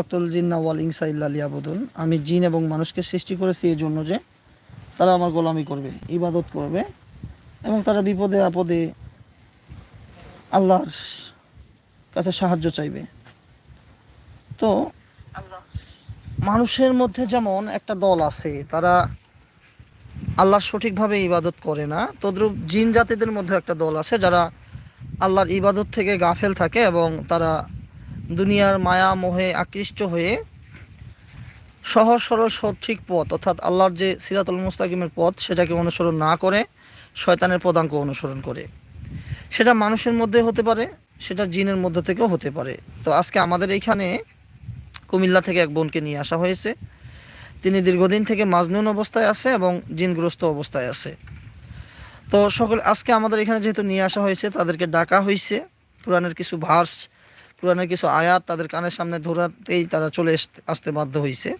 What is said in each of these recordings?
আক্তুল জিন্না আমি জিন এবং মানুষকে সৃষ্টি করেছি এই জন্য যে তারা আমার গোলামি করবে, ইবাদত করবে এবং তারা বিপদে আপদে আল্লাহর কাছে সাহায্য চাইবে। তো মানুষের মধ্যে যেমন একটা দল আছে, তারা আল্লাহর সঠিকভাবে ইবাদত করে না, তদ্রুপ জিন জাতিদের মধ্যে একটা দল আছে যারা আল্লাহর ইবাদত থেকে গাফেল থাকে এবং তারা দুনিয়ার মায়া মোহে আকৃষ্ট হয়ে সহজ সরল সঠিক পথ, অর্থাৎ আল্লাহর যে সিরাতুল মুস্তাকিমের পথ, সেটাকে অনুসরণ না করে শয়তানের পদাঙ্ক অনুসরণ করে। সেটা মানুষের মধ্যে হতে পারে, সেটা জিনের মধ্যে থেকেও হতে পারে। তো আজকে আমাদের এইখানে কুমিল্লা থেকে এক বোনকে নিয়ে আসা হয়েছে। তিনি দীর্ঘদিন থেকে মাজনুন অবস্থায় আছে এবং জিনগ্রস্ত অবস্থায় আছে। তো সকল, আজকে আমাদের এখানে যেহেতু নিয়ে আসা হয়েছে, তাদেরকে ডাকা হয়েছে কোরআনের কিছু ভার্স কোরআনের কিছু আয়াত তাদের কানের সামনে ধরাতেই তারা চলে আসতে- বাধ্য হয়েছে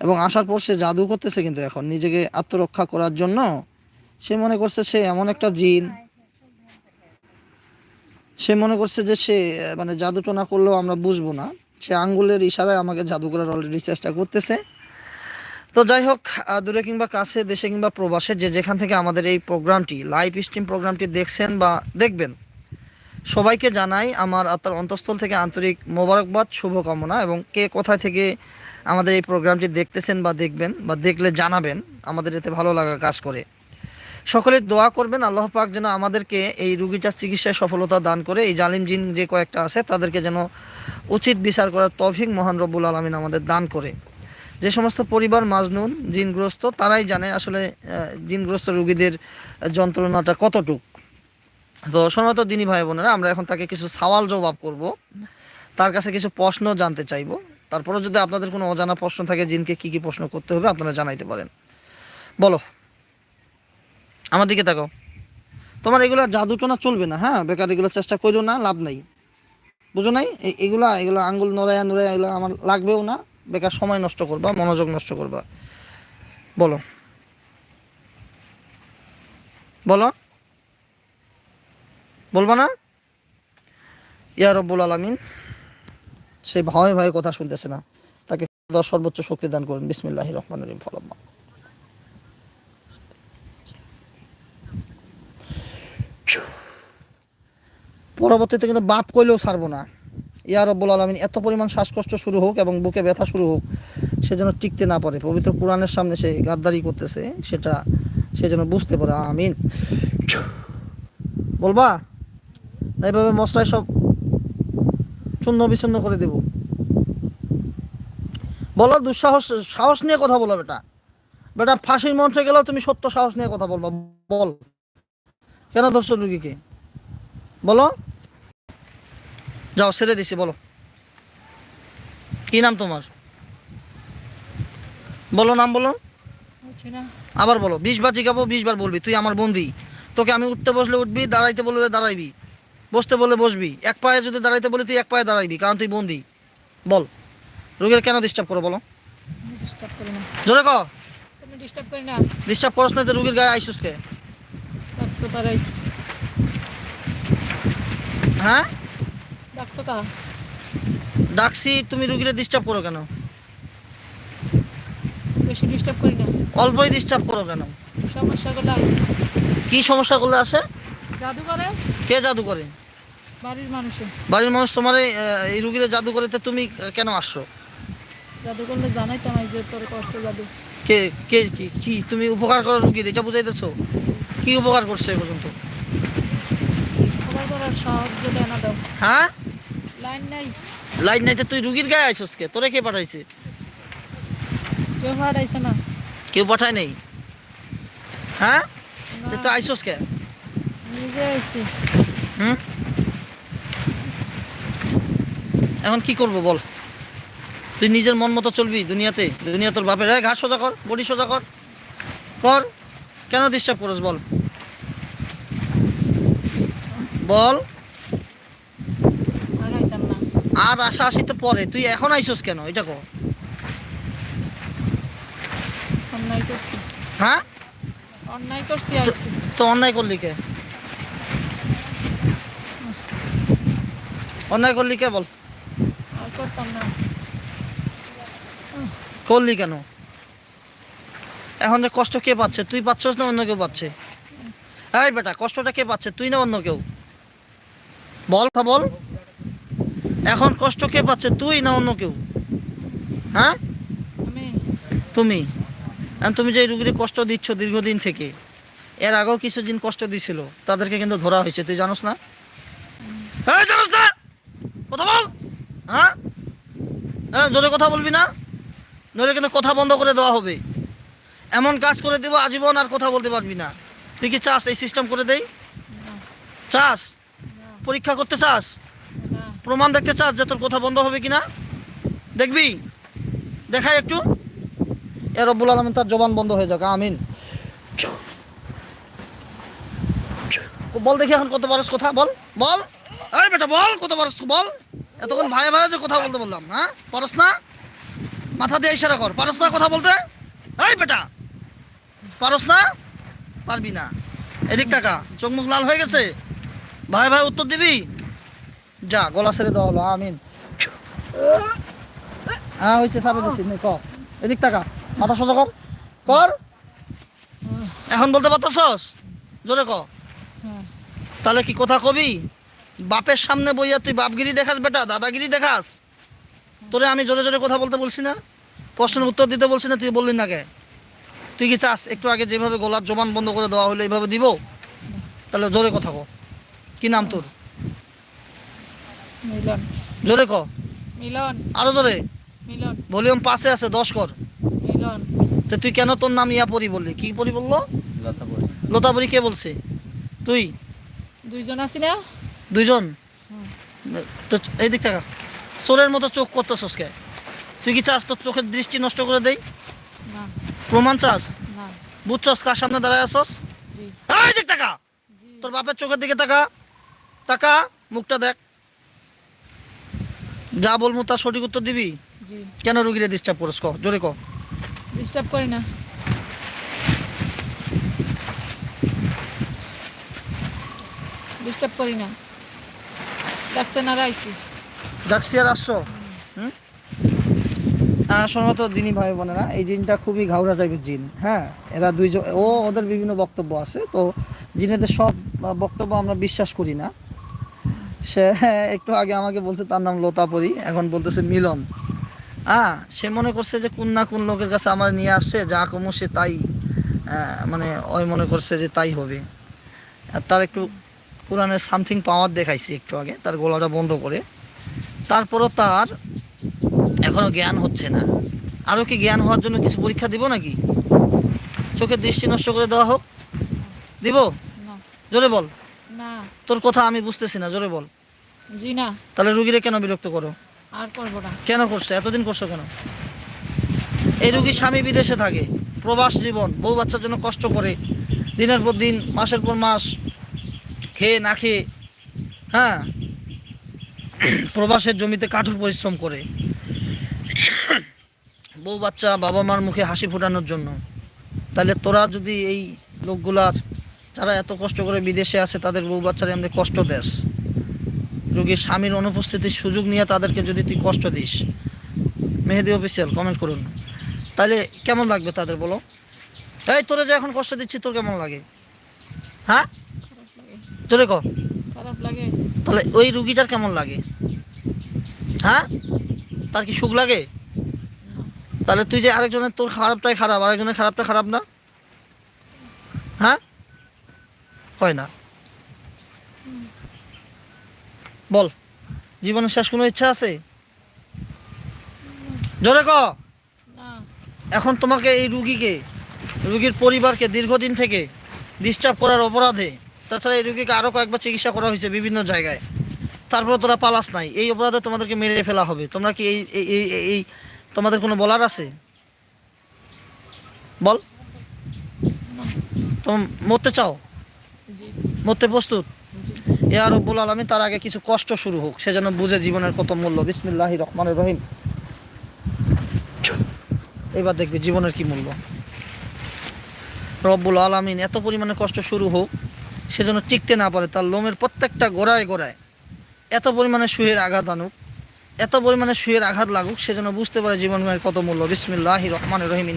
এবং আসার পর সে জাদু করতেছে কিন্তু এখন। নিজেকে আত্মরক্ষা করার জন্য সে মনে করছে সে এমন একটা জিন। সে মনে করছে যে সে মানে জাদুটনা করলেও আমরা বুঝব না। সে আঙ্গুলের ইশারায় আমাকে জাদু করার অলরেডি চেষ্টা করতেছে। তো যাই হোক দূরে কিংবা কাছে, দেশে কিংবা প্রবাসে যে যেখান থেকে আমাদের এই প্রোগ্রামটি লাইভ স্ট্রিম প্রোগ্রামটি দেখছেন বা দেখবেন সবাইকে জানাই আমার আত্মার অন্তঃস্থল থেকে আন্তরিক মোবারকবাদ, শুভকামনা এবং কে কোথায় থেকে আমাদের এই প্রোগ্রামটি দেখতেছেন বা দেখবেন বা দেখলে জানাবেন, আমাদের এতে ভালো লাগা কাজ করে। সকলে দোয়া করবেন, আল্লাহ পাক যেন আমাদেরকে এই রুগীটার চিকিৎসায় সফলতা দান করে, এই জালিম জিন যে কয়েকটা আছে তাদেরকে যেন উচিত বিচার করার তৌফিক মহান রব্বুল আলমিন আমাদের দান করে। যে সমস্ত পরিবার মাজনুন, জিনগ্রস্ত, তারাই জানে আসলে জিনগ্রস্ত রুগীদের যন্ত্রণাটা কতটুক। তো সময় তো দিনী ভাই বোনেরা, আমরা এখন তাকে কিছু সওয়াল জবাব করব। তার কাছে কিছু প্রশ্ন জানতে চাইব। তারপরে যদি আপনাদের কোনো অজানা প্রশ্ন থাকে, জিনকে কি কি প্রশ্ন করতে হবে, আপনারা জানাইতে পারেন। বলো। আমার দিকে তাকাও। তোমার এগুলো জাদুটনা চলবে না হ্যাঁ? বেকার এগুলো চেষ্টা করো না, লাভ নাই। বুঝো নাই? এগুলা, এগুলো আঙ্গুল নড়াইয়া নড়াইয়া এগুলো আমার লাগবেও না। বেকার সময় নষ্ট করবা, মনোযোগ নষ্ট করবা। বলো। বলো। বলবা না? ইয়া রব্বুল আলমিন, সে ভয়ে ভয়ে কথা শুনতেছে না। তাকে সর্বোচ্চ শক্তি দান করুন। বিসমিল্লাহ রহমান রহিম পরবর্তীতে কিন্তু বাপ কইলেও ছাড়বো না। ইয়া রব্বুল আলমিন, এত পরিমাণ শ্বাসকষ্ট শুরু হোক এবং বুকে ব্যথা শুরু হোক, সে যেন টিকতে না পারে। পবিত্র কোরআনের সামনে সে গাদ্দারি করতেছে, সেটা সে যেন বুঝতে পারে। আমিন। বলবা? এইভাবে মশলায় সব চূন্য বিচ্ছন্ন করে দেব। বলো দুঃসাহস সাহস নিয়ে কথা বলো বেটা। বেটা ফাঁসির মঞ্চে গেলেও তুমি সত্য সাহস নিয়ে কথা বলবা বল। কেন ধরছো রুগীকে? বলো। যাও ছেড়ে দিছি বলো। কি নাম তোমার? বলো নাম বলো। আবার বলো বিশ বার জিগাবো বিশ বার বলবি তুই আমার বন্দি তোকে আমি উঠতে বসলে উঠবি দাঁড়াইতে বললে দাঁড়াইবি। বসতে বলে বসবি। এক পায়ে যদি দাঁড়াইতে বলি তুই এক পায়ে দাঁড়াইবি কারণ তুই বন্দি। বল রোগীর কেন ডিস্টার্ব করো বলো জোরে ক তুমি ডিস্টার্ব করি না। ডিস্টার্ব করস না রুগীর গায়ে হ্যাঁ? ডাকছো ডাকছি তুমি রুগীরে ডিস্টার্ব করো কেন? বেশি ডিস্টার্ব করি না। অল্পই ডিস্টার্ব করো কেন? কি সমস্যা করলে আসে? জাদু করে। কে জাদু করে? বাড়ির মানুষে। বাড়ির মানুষ তোমার এই, এই জাদু করে তুমি কেন আসছো? জাদু করলে জানাই তো আমায় যে তোর করছে জাদু। কে কে কি তুমি উপকার করো রুগীর এটা বুঝাইতেছো? কি উপকার করছে এ পর্যন্ত? খবর করার সাহায্য দেয় না দাও। হ্যাঁ? লাইন নাই। লাইট নাইতে তুই রুগীর গায়ে আইসস কে? তোরে কে পাঠাইছে? কেউ হারাইছে না। কেউ পাঠায় নেই? হ্যাঁ? তুই তো আইসস কে? নিজে আইছি। হুম? এখন কি করব বল? তুই নিজের মন মতো চলবি দুনিয়াতে। দুনিয়া তোর বাপের হ্যাঁ ঘাস সোজা কর বডি সোজা কর। কর। কেন ডিস্টার্ব করস বল? বল। না। আর আশা আসি তো পরে। তুই এখন আইসস কেন? এটা কর। হ্যাঁ? অন্যায় করছি তো অন্যায় করলি কে? অন্যায় করলি কে বল? করতাম না। করলি কেন? এখন যে কষ্ট কে পাচ্ছে? তুই পাচ্ছস না অন্য কেউ পাচ্ছে? এই বেটা কষ্টটা কে পাচ্ছে? তুই না অন্য কেউ। বল বল। এখন কষ্ট কে পাচ্ছে? তুই না অন্য কেউ? হ্যাঁ? তুমি। এখন তুমি যে রুগীর কষ্ট দিচ্ছ দীর্ঘদিন থেকে এর আগেও কিছুদিন কষ্ট দিছিল তাদেরকে কিন্তু ধরা হয়েছে তুই জানোস না? এই জানোস না কথা বল হ্যাঁ হ্যাঁ জোরে কথা বলবি না? নইলে কিন্তু কথা বন্ধ করে দেওয়া হবে। এমন কাজ করে দেবো, আজীবন আর কথা বলতে পারবি না। তুই কি চাস এই সিস্টেম করে দেই? চাস? পরীক্ষা করতে চাস? প্রমাণ দেখতে চাস যে তোর কথা বন্ধ হবে কি না দেখবি? দেখাই একটু। এ রব্বুল তার জবান বন্ধ হয়ে যাক, আমিন। বল দেখি এখন কত বারস কথা, বল বল। আরে বেটা, বল কত বারস বল। এতক্ষণ ভাই ভাই যে কথা বলতে বললাম হ্যাঁ? পারস না? মাথা দিয়ে ইশারা কর। পারস না কথা বলতে? এই বেটা! পারস না? পারবি না। এদিক টাকা চোখ মুখ লাল হয়ে গেছে? ভাই ভাই উত্তর দিবি? যা গলা ছেড়ে দেওয়া হলো আমিন। হ্যাঁ হয়েছে সারে দিছি নে ক। এদিক টাকা মাথা সোজা কর। কর। এখন বলতে পারতাছস? জোরে ক। তাহলে কি কথা কবি? বাপের সামনে বইয়া তুই বাপগিরি দেখাস বেটা দাদাগিরি দেখাস। তোরে আমি জোরে জোরে কথা বলতে বলছি না। প্রশ্নের উত্তর দিতে বলছি না তুই বললি না কে? তুই কি চাস একটু আগে যেভাবে গলার জবান বন্ধ করে দেওয়া হলো এইভাবে দিব? তাহলে জোরে কথা ক কি নাম তোর? মিলন। জোরে ক মিলন। আরও জোরে? মিলন। ভলিউম পাশে আছে দশ কর। মিলন। তো তুই কেন তোর নাম ইয়া পরি বললি? কি পরি বলল? লতাপরি কে বলছে? তুই? দুইজন আছি না? দুইজন? তো এই দিক টাকা চোরের মতো চোখ করতেছস কে তুই কি চাস তোর চোখের দৃষ্টি নষ্ট করে দেই? প্রমাণ চাস? বুঝছস কার সামনে দাঁড়ায় আসস এই দিক টাকা তোর বাপের চোখের দিকে তাকা। তাকা মুখটা দেখ। যা বলব তার সঠিক উত্তর দিবি? কেন রুগীরে ডিস্টার্ব করিস ক? জোরে ক। ডিস্টার্ব করি না। ডিস্টার্ব করি না। আর হ্যাঁ ভাই এই জিনটা খুবই টাইপের জিন হ্যাঁ? এরা ও ওদের বিভিন্ন বক্তব্য আছে, তো সব বক্তব্য আমরা বিশ্বাস করি না। সে একটু আগে আমাকে বলছে, তার নাম লতাপরি, এখন বলতেছে মিলন। হ্যাঁ সে মনে করছে যে কোন না কোন লোকের কাছে আমার নিয়ে আসছে, যা কমো সে তাই মানে ওই মনে করছে যে তাই হবে। আর তার একটু কোরআনের সামথিং পাওয়ার দেখাইছি একটু আগে তার গলাটা বন্ধ করে। তারপরও তার এখনও জ্ঞান হচ্ছে না। আরও কি জ্ঞান হওয়ার জন্য কিছু পরীক্ষা দিব নাকি? চোখের দৃষ্টি নষ্ট করে দেওয়া হোক। দিব? জোরে বল। না। তোর কথা আমি বুঝতেছি না জোরে বল। জি না। তাহলে রুগীরে কেন বিরক্ত করো? আর করব না। কেন করছ? এতদিন করছ কেন? এই রুগীর স্বামী বিদেশে থাকে প্রবাস জীবন বউ বাচ্চার জন্য কষ্ট করে দিনের পর দিন মাসের পর মাস খেয়ে না খেয়ে হ্যাঁ প্রবাসের জমিতে কাঠুর পরিশ্রম করে। বউ বাচ্চা, বাবা মার মুখে হাসি ফোটানোর জন্য। তাহলে তোরা যদি এই লোকগুলার, যারা এত কষ্ট করে বিদেশে আছে, তাদের বউ বাচ্চারা এমনি কষ্ট দেস। রোগীর স্বামীর অনুপস্থিতির সুযোগ নিয়ে তাদেরকে যদি তুই কষ্ট দিস। মেহেদি অফিসিয়াল কমেন্ট করুন। তাহলে কেমন লাগবে তাদের বলো? এই, তোরা যে এখন কষ্ট দিচ্ছি, তোর কেমন লাগে? হ্যাঁ? তোরে ক খারাপ লাগে। তাহলে ওই রুগীটার কেমন লাগে? হ্যাঁ? তার কি সুখ লাগে? তাহলে তুই যে আরেকজনের তোর খারাপটাই খারাপ আরেকজনের খারাপটা খারাপ না? হ্যাঁ? হয় না। বল জীবনের শেষ কোনো ইচ্ছা আছে? জোরে ক। না। এখন তোমাকে এই রুগীকে রুগীর পরিবারকে দীর্ঘদিন থেকে ডিস্টার্ব করার অপরাধে তাছাড়া এই রুগীকে আরও কয়েকবার চিকিৎসা করা হয়েছে বিভিন্ন জায়গায়। তারপর তোরা পালাস নাই। এই অপরাধে তোমাদেরকে মেরে ফেলা হবে। তোমরা কি এই এই- তোমাদের কোনো বলার আছে? বল। তোম মরতে চাও? মরতে প্রস্তুত? এ আর রব্বুল আলমী তার আগে কিছু কষ্ট শুরু হোক। সে যেন বুঝে জীবনের কত মূল্য। বিসমিল্লাহ রহমান রহিম। এবার দেখবে জীবনের কি মূল্য। রব্বুল আলমিন এত পরিমাণে কষ্ট শুরু হোক সে যেন টিকতে না পারে, তার লোমের প্রত্যেকটা গোড়ায় গোড়ায়। এত পরিমাণে সুহের আঘাত আনুক, এত পরিমাণে শুয়ের আঘাত লাগুক, সেজন্য বুঝতে পারে জীবনের কত মূল্য। বিসমিল্লাহ রহমান রহিম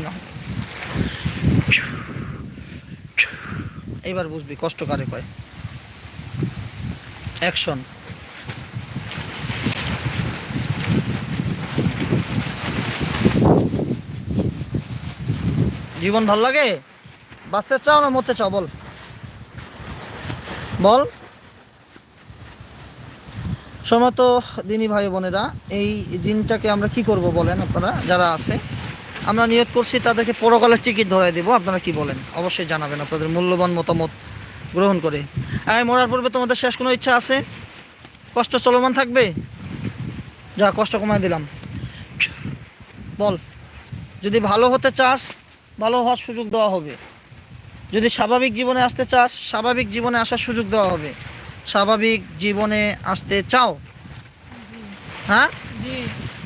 এইবার বুঝবি কষ্ট কারে কয়। অ্যাকশন। জীবন ভালো লাগে? বাচ্চা চাও না মরতে চাও? বল। বল। সমত দিনী ভাই বোনেরা, এই দিনটাকে আমরা কি করব বলেন আপনারা, যারা আছে? আমরা নিয়োগ করছি, তাদেরকে পরকালের টিকিট ধরাই দেবো, আপনারা কি বলেন? অবশ্যই জানাবেন আপনাদের মূল্যবান মতামত গ্রহণ করে। আমি মরার পূর্বে তোমাদের শেষ কোনো ইচ্ছা আছে? কষ্ট চলমান থাকবে? যা, কষ্ট কমায় দিলাম। বল। যদি ভালো হতে চাস, ভালো হওয়ার সুযোগ দেওয়া হবে। যদি স্বাভাবিক জীবনে আসতে চাস স্বাভাবিক জীবনে আসার সুযোগ দেওয়া হবে। স্বাভাবিক জীবনে আসতে চাও? হ্যাঁ? জি।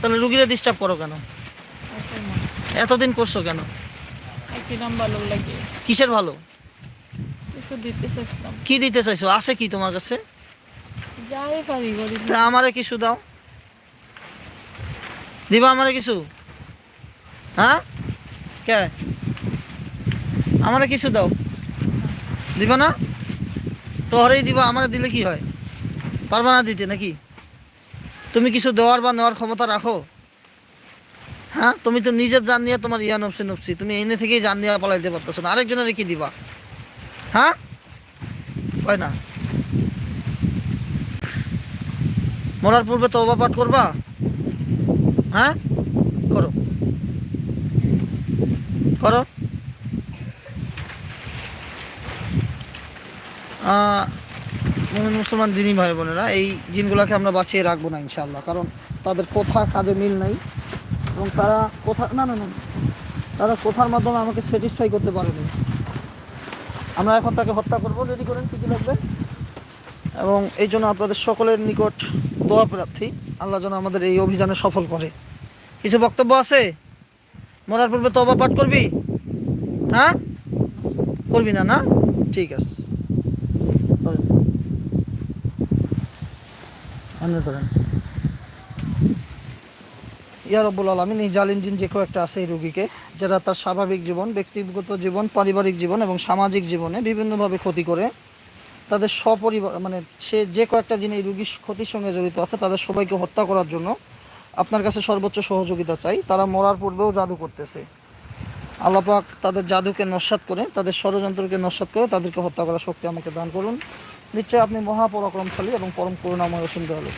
তাহলে রুগীরা ডিস্টার্ব করো কেন? এতদিন করছ কেন? কিসের ভালো? কি দিতে চাইছো? আছে কি তোমার কাছে? তা আমারে কিছু দাও। দিবা আমারে কিছু? হ্যাঁ? কে? আমারে কিছু দাও। দিবা না? তোহরেই দিবা, আমারে দিলে কি হয়? পারবা না দিতে নাকি? তুমি কিছু দেওয়ার বা নেওয়ার ক্ষমতা রাখো। হ্যাঁ? তুমি তো নিজের জান নিয়ে তোমার ইয়া নফসি নফসি। তুমি এনে থেকেই জান নিয়ে পালাইতে পারতেছো না। আরেকজনের কি দিবা? হ্যাঁ? হয় না। মরার পূর্বে তওবা পাঠ করবা? হ্যাঁ? করো। করো আহ, মুমিন মুসলমান দিনী ভাই বোনেরা, এই জিনগুলোকে আমরা বাঁচিয়ে রাখব না ইনশাল্লাহ কারণ তাদের কথা কাজে মিল নাই এবং তারা কোথা না না না। তারা কোথার মাধ্যমে আমাকে স্যাটিসফাই করতে পারেনি আমরা এখন তাকে হত্যা করব রেডি করেন কী কী লাগবে। এবং এই জন্য আপনাদের সকলের নিকট দোয়া প্রার্থী, আল্লাহ যেন আমাদের এই অভিযানে সফল করে। কিছু বক্তব্য আছে? মরার পূর্বে তবা পাঠ করবি? হ্যাঁ? করবি না না? ঠিক আছে। অন্য করেন ইয়া রব্বুল আলমিন, এই জালিম জিন যে কেউ একটা আছে এই রুগীকে, যারা তার স্বাভাবিক জীবন, ব্যক্তিগত জীবন, পারিবারিক জীবন এবং সামাজিক জীবনে বিভিন্নভাবে ক্ষতি করে, তাদের সপরিবার মানে সে যে কয়েকটা জিনিস এই রুগীর ক্ষতির সঙ্গে জড়িত আছে, তাদের সবাইকে হত্যা করার জন্য আপনার কাছে সর্বোচ্চ সহযোগিতা চাই। তারা মরার পূর্বেও জাদু করতেছে। আল্লাপাক তাদের জাদুকে নস্বাত করে, তাদের ষড়যন্ত্রকে নস্বাত করে তাদেরকে হত্যা করার শক্তি আমাকে দান করুন। নিশ্চয়ই আপনি মহাপরাক্রমশালী এবং পরম করুণাময় অসীম দয়ালু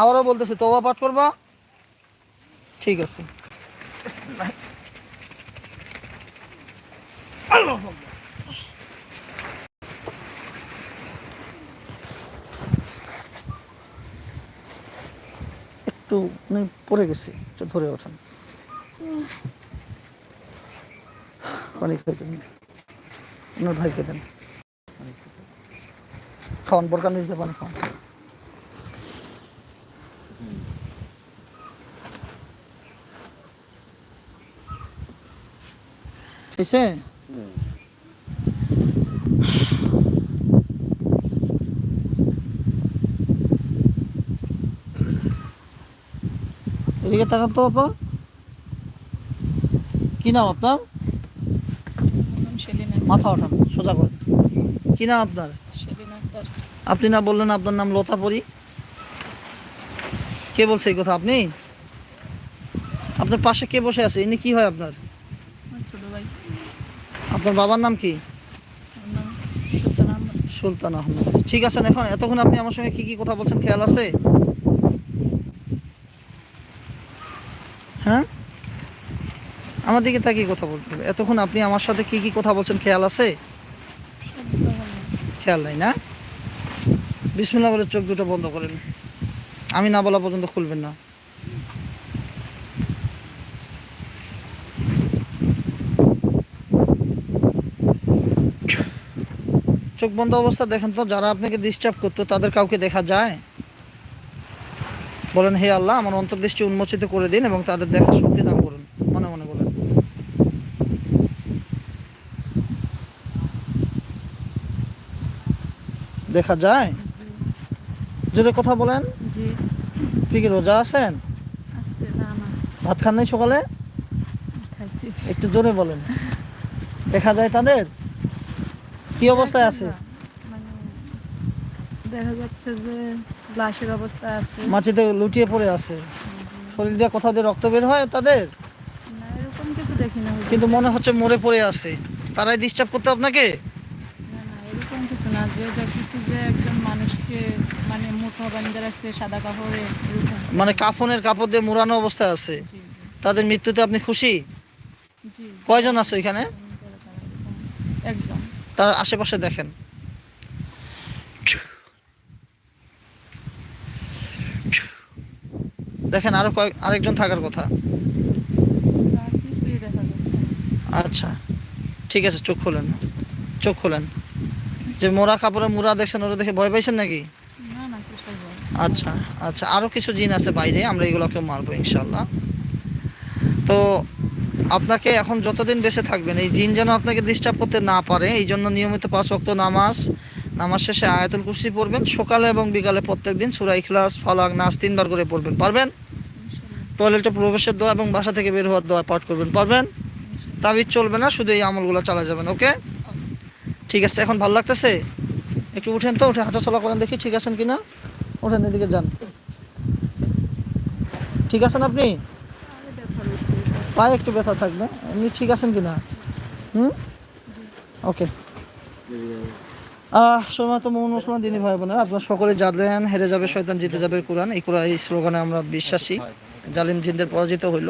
আবারও বলতেছি তোবা পাঠ করবা? ঠিক আছে। একটু মানে পড়ে গেছি ধরে ওঠেন। পানি খাইতে ভাইকে দেন। খাওয়ান বোরকা নিজে পানি খাওয়ান এদিকে তাকান তো আপা। কি নাম আপনার? মাথা ওঠান সোজা করেন কি নাম আপনার? আপনি না বললেন আপনার নাম লতাপরি? কে বলছে এই কথা আপনি? আপনার পাশে কে বসে আছে? ইনি কি হয় আপনার? আমার ছোট ভাই। আপনার বাবার নাম কি? সুলতান আহমেদ। ঠিক আছেন এখন? এতক্ষণ আপনি আমার সঙ্গে কি কি কথা বলছেন খেয়াল আছে? হ্যাঁ? আমার দিকে তাকিয়ে কথা বলতে হবে। এতক্ষণ আপনি আমার সাথে কি কি কথা বলছেন খেয়াল আছে। খেয়াল নাই না? বিসমিল্লাহ বলে চোখ দুটো বন্ধ করেন। আমি না বলা পর্যন্ত খুলবেন না। চোখ বন্ধ অবস্থা দেখেন তো, যারা আপনাকে ডিস্টার্ব করতো, তাদের কাউকে দেখা যায়? বলেন হে আল্লাহ আমার অন্তর্দৃষ্টি উন্মোচিত করে দিন এবং তাদের দেখার শক্তি দান করুন মনে মনে বলেন। দেখা যায়? জোরে কথা বলেন। আপনি কি রোজা আছেন? ভাত খান নাই সকালে? একটু জোরে বলেন। দেখা যায় তাদের? কি অবস্থায় আছে? দেখা যাচ্ছে যে লাশের অবস্থা আছে। মাটিতে লুটিয়ে পড়ে আছে। শরীর দিয়ে কোথাও দিয়ে রক্ত বের হয় তাদের? না এরকম কিছু দেখি না। কিন্তু মনে হচ্ছে মরে পড়ে আছে। তারাই ডিস্টার্ব করতে আপনাকে? না না এরকম কিছু না। যে দেখতেছি যে একজন মানুষকে মানে মুঠো বান্ধে রাখছে সাদা কাপড়ে এরকম। মানে কাফনের কাপড় দিয়ে মুড়ানো অবস্থায় আছে। তাদের মৃত্যুতে আপনি খুশি? জি। কয়জন আছে ওইখানে? একজন। তার আশেপাশে দেখেন। দেখেন আরও কয়েক আরেকজন থাকার কথা। না। আচ্ছা ঠিক আছে চোখ খোলেন চোখ খোলেন। যে মোরা কাপড়ে মুড়া দেখছেন ওরা দেখে ভয় পাইছেন নাকি? না না আচ্ছা আচ্ছা আরও কিছু জিন আছে বাইরে আমরা এগুলোকে মারবো ইনশাল্লাহ তো আপনাকে এখন যতদিন বেঁচে থাকবেন এই জিন যেন আপনাকে ডিস্টার্ব করতে না পারে এই জন্য নিয়মিত পাঁচ ওয়াক্ত নামাজ নামাজ শেষে আয়াতুল কুরসি পড়বেন, সকালে এবং বিকালে প্রত্যেক দিন সুরা ইখলাস, ফালাক, নাস তিনবার করে পড়বেন, পারবেন? টয়লেটে প্রবেশের দোয়া এবং বাসা থেকে বের হওয়ার দোয়া পাঠ করবেন, পারবেন। তাবিজ চলবে না, শুধু এই আমলগুলো চালা যাবেন, ওকে? ঠিক আছে, এখন ভালো লাগতেছে? একটু উঠেন তো, উঠে হাঁটা চলা করেন দেখি, ঠিক আছেন কিনা? ওঠেন এদিকে যান। ঠিক আছেন আপনি? পায়ে একটু ব্যথা থাকবে এমনি ঠিক আছেন কিনা? হুম? ওকে। সময় তো মোহাম্মদ মুসলমান দিনী ভাই বোনেরা, আপনার সকলে জানলেন, হেরে যাবে শয়তান, জিতে যাবে কোরআন। এই কোরআন, এই স্লোগানে আমরা বিশ্বাসী। জালিম জিনদের পরাজিত হইল।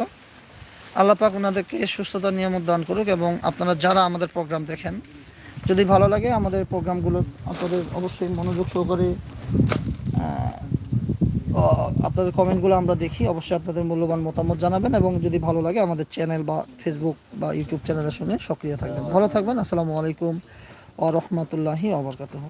আল্লাহ পাক ওনাদেরকে সুস্থতা, নিয়ামত দান করুক এবং আপনারা যারা আমাদের প্রোগ্রাম দেখেন, যদি ভালো লাগে আমাদের প্রোগ্রামগুলো আপনাদের অবশ্যই মনোযোগ সহকারে আপনাদের কমেন্টগুলো আমরা দেখি, অবশ্যই আপনাদের মূল্যবান মতামত জানাবেন এবং যদি ভালো লাগে আমাদের চ্যানেল বা ফেসবুক বা ইউটিউব চ্যানেলের সঙ্গে সক্রিয় থাকবেন। ভালো থাকবেন, আসসালামু আলাইকুম। ও রহমতুল্লাহি আবরকাতহ